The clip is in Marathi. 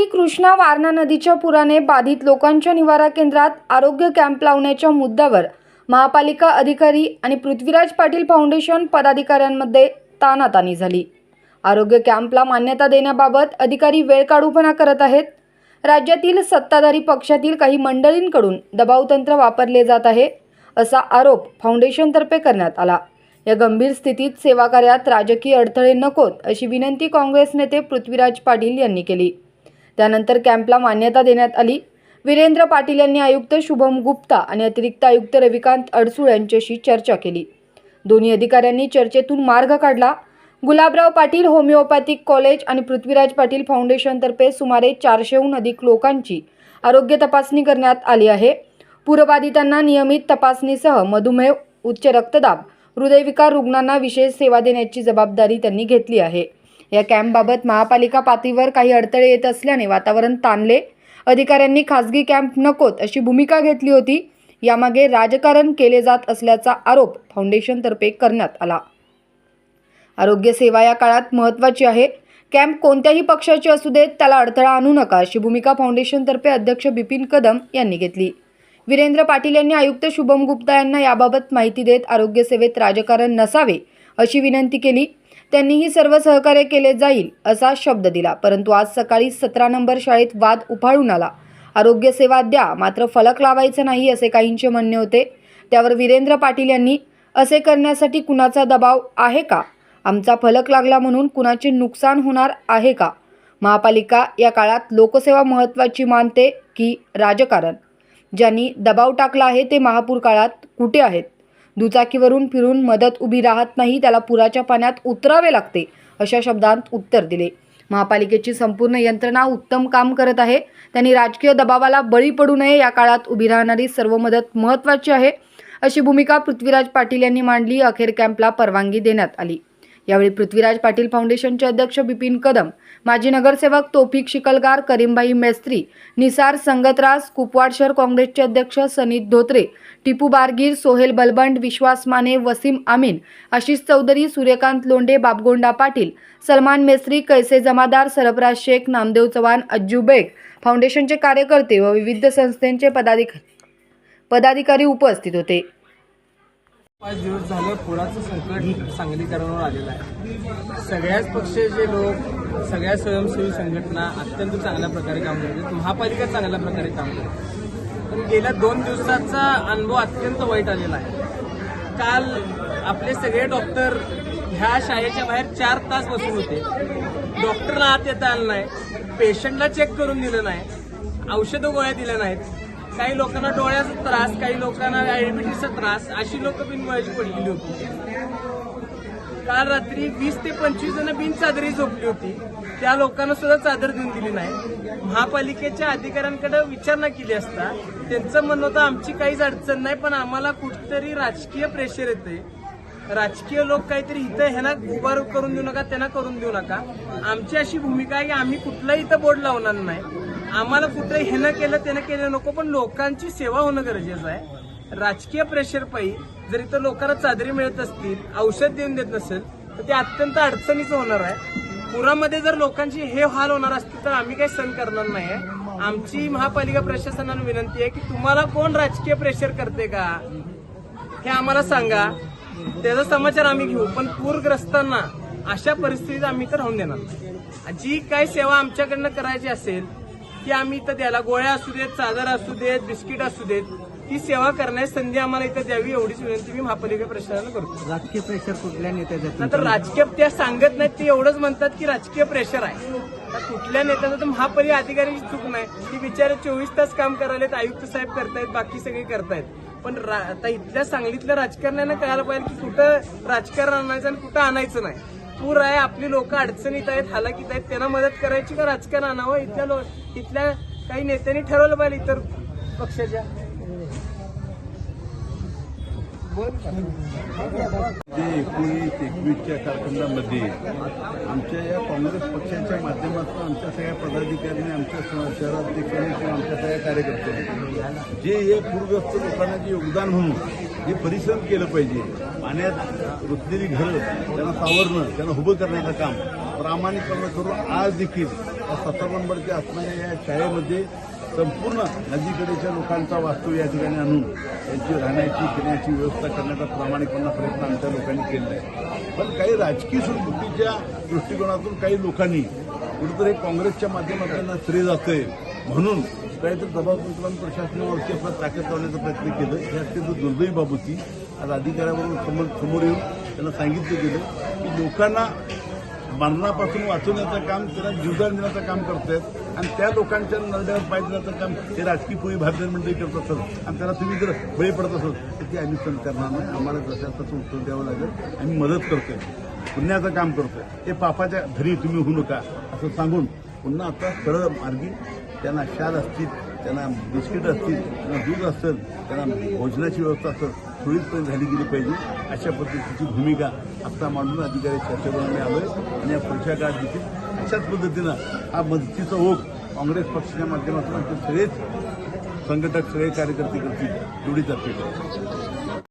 यावेळी कृष्णा वारणा नदीच्या पुराने बाधित लोकांच्या निवारा केंद्रात आरोग्य कॅम्प लावण्याच्या मुद्द्यावर महापालिका अधिकारी आणि पृथ्वीराज पाटील फाउंडेशन पदाधिकाऱ्यांमध्ये तानातानी झाली. आरोग्य कॅम्पला मान्यता देण्याबाबत अधिकारी वेळ काढूपणा करत आहेत. राज्यातील सत्ताधारी पक्षातील काही मंडळींकडून दबावतंत्र वापरले जात आहे असा आरोप फाउंडेशनतर्फे करण्यात आला. या गंभीर स्थितीत सेवाकार्यात राजकीय अडथळे नकोत अशी विनंती काँग्रेस नेते पृथ्वीराज पाटील यांनी केली. त्यानंतर कॅम्पला मान्यता देण्यात आली. वीरेंद्र पाटील यांनी आयुक्त शुभम गुप्ता आणि अतिरिक्त आयुक्त रविकांत अडसूळ यांच्याशी चर्चा केली. दोन्ही अधिकाऱ्यांनी चर्चेतून मार्ग काढला. गुलाबराव पाटील होमिओपॅथिक कॉलेज आणि पृथ्वीराज पाटील फाउंडेशनतर्फे सुमारे चारशेहून अधिक लोकांची आरोग्य तपासणी करण्यात आली आहे. पूरबाधितांना नियमित तपासणीसह मधुमेह उच्च रक्तदाब हृदयविकार रुग्णांना विशेष सेवा देण्याची जबाबदारी त्यांनी घेतली आहे. या कॅम्पबाबत महापालिका पातळीवर काही अडथळे येत असल्याने वातावरण ताणले. अधिकाऱ्यांनी खासगी कॅम्प नकोत अशी भूमिका घेतली होती. यामागे राजकारण केले जात असल्याचा आरोप फाउंडेशनतर्फे करण्यात आला. आरोग्य सेवा या काळात महत्त्वाची आहे. कॅम्प कोणत्याही पक्षाची असू देत त्याला अडथळा आणू नका अशी भूमिका फाउंडेशनतर्फे अध्यक्ष बिपिन कदम यांनी घेतली. वीरेंद्र पाटील यांनी आयुक्त शुभम गुप्ता यांना याबाबत माहिती देत आरोग्य सेवेत राजकारण नसावे अशी विनंती केली. त्यांनीही सर्व सहकार्य केले जाईल असा शब्द दिला. परंतु आज सकाळी सतरा नंबर शाळेत वाद उफाळून आला. आरोग्य सेवा द्या मात्र फलक लावायचं नाही असे काहींचे म्हणणे होते. त्यावर वीरेंद्र पाटील यांनी असे करण्यासाठी कुणाचा दबाव आहे का? आमचा फलक लागला म्हणून कुणाचे नुकसान होणार आहे का? महापालिका या काळात लोकसेवा महत्त्वाची मानते की राजकारण? ज्यांनी दबाव टाकला आहे ते महापूर काळात कुठे आहेत? दुचाकीवरून फिरून मदत उभी राहत नाही त्याला पुराच्या पाण्यात उतरावे लागते अशा शब्दांत उत्तर दिले. महापालिकेची संपूर्ण यंत्रणा उत्तम काम करत आहे. त्यांनी राजकीय दबावाला बळी पडू नये या काळात उभी राहणारी सर्व मदत महत्त्वाची आहे अशी भूमिका पृथ्वीराज पाटील यांनी मांडली. अखेर कॅम्पला परवानगी देण्यात आली. यावेळी पृथ्वीराज पाटील फाउंडेशनचे अध्यक्ष बिपिन कदम माजी नगरसेवक तोफिक शिकलगार करीमबाई मेस्त्री निसार संगतराज कुपवाड शहर काँग्रेसचे अध्यक्ष सनीत धोत्रे टिपू बारगीर सोहेल बलबंड विश्वास माने वसीम आमीन आशिष चौधरी सूर्यकांत लोंढे बाबगोंडा पाटील सलमान मेस्त्री कैसे जमादार सरफराज शेख नामदेव चव्हाण अज्जू बेग फाउंडेशनचे कार्यकर्ते व विविध संस्थांचे पदाधिक पदाधिकारी उपस्थित होते. पाच दिवस झालं पुराचं संकट सांगलीकरांवर आलेलं आहे. सगळ्याच पक्षाचे लोक सगळ्या स्वयंसेवी संघटना अत्यंत चांगल्या प्रकारे काम करतात. महापालिका चांगल्या प्रकारे काम करते. पण गेल्या दोन दिवसाचा अनुभव अत्यंत वाईट आलेला आहे. काल आपले सगळे डॉक्टर ह्या शाळेच्या बाहेर चार तास बसून होते. डॉक्टरला आत येता आलं नाही. पेशंटला चेक करून दिलं नाही. औषधं गोळ्या दिल्या नाहीत. काही लोकांना डोळ्याचा त्रास काही लोकांना डायबिटीसचा त्रास अशी लोक बिनमुळाची पडलेली होती. काल रात्री वीस ते पंचवीस जण बिनचादरी झोपली होती. त्या लोकांना सुद्धा चादर देऊन दिली नाही. महापालिकेच्या अधिकाऱ्यांकडे विचारणा केली असता त्यांचं म्हणणं होतं आमची काहीच अडचण नाही पण आम्हाला कुठतरी राजकीय प्रेशर येते राजकीय लोक काहीतरी इथं ह्यांना उभार करून देऊ नका त्यांना करून देऊ नका. आमची अशी भूमिका आहे की आम्ही कुठलाही इथं बोर्ड लावणार नाही. आम्हाला कुठं ह्यानं केलं त्यानं केलं नको पण लोकांची सेवा होणं गरजेचं आहे. राजकीय प्रेशर पायी जर इथं लोकांना चादरी मिळत असतील औषध देऊन देत नसेल तर ते अत्यंत अडचणीचं होणार आहे. पुरामध्ये जर लोकांची हे हाल होणार असतील तर आम्ही काही सहन करणार नाही आमची महापालिका प्रशासनाला विनंती आहे की तुम्हाला कोण राजकीय प्रेशर करते का? हे आम्हाला सांगा. त्याचा समाचार आम्ही घेऊ पण पूरग्रस्तांना अशा परिस्थितीत आम्ही तर राहून देणार जी काही सेवा आमच्याकडनं करायची असेल ती आम्ही इथं द्यायला. गोळ्या असू देत चादर असू देत बिस्किट असू देत ती सेवा करण्याची संधी आम्हाला इथं द्यावी एवढीच विनंती मी महापालिका प्रशासनाला करतो. राजकीय प्रेशर कुठल्या नेत्याचं नंतर राजकीय त्या सांगत नाहीत ते एवढंच म्हणतात की राजकीय प्रेशर आहे. कुठल्या नेत्याचं तर महापालिका अधिकाऱ्याची चूक नाही. ती बिचारे चोवीस तास काम करायलेत आयुक्त साहेब करतायत बाकी सगळे करतायत. पण आता इथल्या सांगलीतल्या राजकारण्यानं कळायला पाहिजे की कुठं राजकारण आणायचं आणि कुठं आणायचं नाही. पूर आहे आपली लोक अडचणीत आहेत हालाकीत आहेत त्यांना मदत करायची का राजकारण आणावं? इथल्या लो इथल्या काही नेत्यांनी ठरवलं पाहिजे इतर पक्षाच्या. जे एकोणीस एकवीसच्या कालखंडामध्ये आमच्या या काँग्रेस पक्षाच्या माध्यमातून आमच्या सगळ्या पदाधिकाऱ्यांनी आमच्या शहराध्यक्षांनी किंवा आमच्या सगळ्या कार्यकर्त्यांनी जे हे पूरग्रस्त लोकांना जे योगदान म्हणून जे परिश्रम केलं पाहिजे. पाण्यात रुतलेली घरं त्यांना सावरणं त्यांना उभं करण्याचं काम. प्रामाणिकपणे करून आज देखील या सत्तर नंबरच्या असणाऱ्या या शाळेमध्ये संपूर्ण नदीकडेच्या लोकांचा वास्तव या ठिकाणी आणून त्यांची राहण्याची फिरण्याची व्यवस्था करण्याचा प्रामाणिकपणा प्रयत्न आमच्या लोकांनी केलेला आहे. पण काही राजकीय सुटबुद्धीच्या दृष्टिकोनातून काही लोकांनी कुठेतरी काँग्रेसच्या माध्यमातून श्रेय जातंय म्हणून काहीतरी दबाव संकलन प्रशासनावरती आपला ताकद लावण्याचा प्रयत्न केलं. ही अत्यंत दुर्दैवी बाब होती आज अधिकाऱ्याबरोबर समोर समोर येऊन त्यांना सांगितलं गेलं की लोकांना मरणापासून वाचवण्याचं काम त्यांना जीवदान देण्याचं काम करतायत आणि त्या लोकांच्या नरड्यावर पाय देण्याचं काम हे राजकीय पोळी भारतीय मंडळी करत असत. आणि त्याला तुम्ही जर बळी पडत असत तर ते आम्ही सण करणार नाही. आम्हाला जसं तसं उत्तर द्यावं लागेल. आम्ही मदत करतोय. पुण्याचं काम करतोय. ते पापाच्या घरी तुम्ही होऊ नका असं सांगून पुन्हा आता सरळ मार्गी त्यांना शाल असतील त्यांना बिस्किट असतील त्यांना दूध असेल त्यांना भोजनाची व्यवस्था असेल सुरळीतपणे झाली गेली पाहिजे. अशा पद्धतीची भूमिका आत्ता मांडून अधिकारी चर्चेवर आम्ही आलोय आणि या पुढच्या काळात देखील अशाच पद्धतीनं हा मदतीचा ओघ काँग्रेस पक्षाच्या माध्यमातून आमचे सगळेच संघटक सगळे कार्यकर्ते करतील एवढीच अपेक्षा